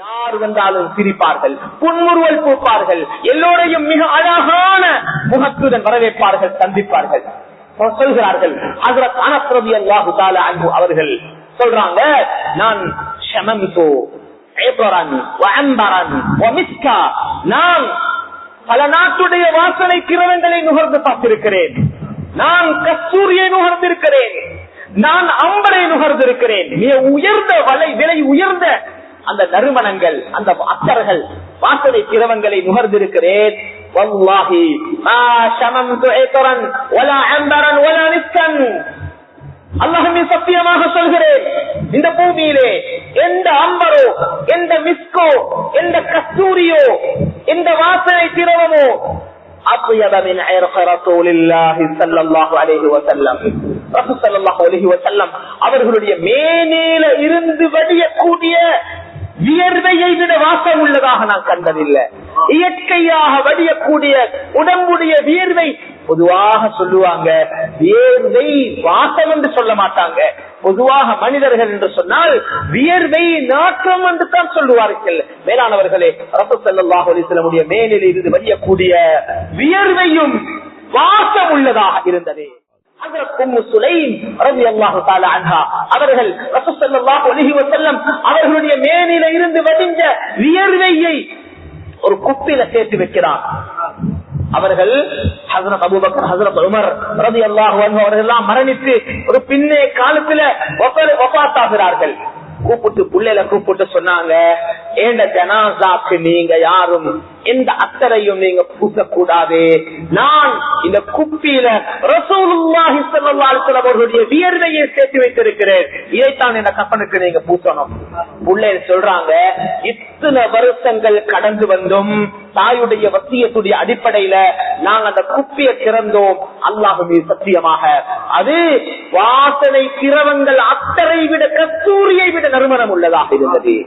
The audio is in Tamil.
யார் வந்தாலும் சிரிப்பார்கள் புன்முறுவல் பூப்பார்கள் எல்லோரையும் மிக அழகான முகத்துடன் வரவேற்பார்கள் சந்திப்பார்கள். சொல்கிறார்கள் அவர்கள் சொல்றாங்க நான் நான் பல நாட்டுடைய வாசனை கிரணங்களை நுகர்ந்து பார்த்திருக்கிறேன். நான் கஸ்தூரியை நுகர்ந்திருக்கிறேன். நான் அம்பரை நுகர்ந்திருக்கிறேன். மிக உயர்ந்த வலை விலை உயர்ந்த அந்த நறுமணங்கள் அந்த அத்தர்கள் வாசனை கிரவங்களை நுகர்ந்திருக்கிறேன் والله ما شممت عطرا ولا عنبرا ولا مسكا அல்லாஹுமே சத்தியமாக சொல்கிறேன் இந்த பூமியிலே எந்த அம்பரோ எந்த மிஸ்கோ எந்த கஸ்தூரியோ எந்த வாசனை திரவமோ أطيب من عرق رسول الله صلى الله عليه وسلم رسول صلى الله عليه وسلم அவர்களுடைய மேனேல இருந்து வடியக்கூடிய வியர்வையை விட வாசம் உள்ளதாக நான் கண்டதில்லை. இயற்கையாக வடியக்கூடிய உடம்புடைய வியர்வை பொதுவாக சொல்லுவாங்க. வியர்வை வாசம் என்று சொல்ல மாட்டாங்க. பொதுவாக மனிதர்கள் என்று சொன்னால் வியர்வை நாற்றம் என்று தான் சொல்லுவார்கள். மேலானவர்களே ரசல்லாஹுடைய மேலில் இருந்து வடியக்கூடிய வியர்வையும் வாசம் உள்ளதாக இருந்தது. அவர்களுடைய மேனில இருந்து வடிஞ்ச வியர்வையை ஒரு குப்பில சேர்த்து வைக்கிறார். அவர்கள் ஹசரத் அபுபக்கர் ஹசரத் உமர் ரவி அல்லாஹ் அவர்கள் எல்லாம் மரணித்து ஒரு பின்னே காலத்துல ஒப்பாத்தாகிறார்கள் கூப்பிட்டு பிள்ளையில கூப்பிட்டு சொன்னாங்க ஏண்ட ஜனாசாக்கு நீங்க யாரும் எந்த அத்தரையும் நீங்க பூசக்கூடாது. நான் இந்த குப்பியில ரசூலுல்லாஹி ஸல்லல்லாஹு அவர்களுடைய வியர்வையை சேர்த்து வைத்திருக்கிறேன். இதைத்தான் இந்த கப்பனுக்கு நீங்க பூசணும். புள்ளை சொல்றாங்க இத்தனை வருஷங்கள் கடந்து வந்தும் தாயுடைய வசியத்துடைய அடிப்படையில நாங்க அந்த குப்பியை திறந்தோம். அல்லாஹுமே சத்தியமாக. அது வாசனை திரவங்கள் அத்தரை விட கஸ்தூரியை விட நறுமணம் உள்ளதாக இருந்தது.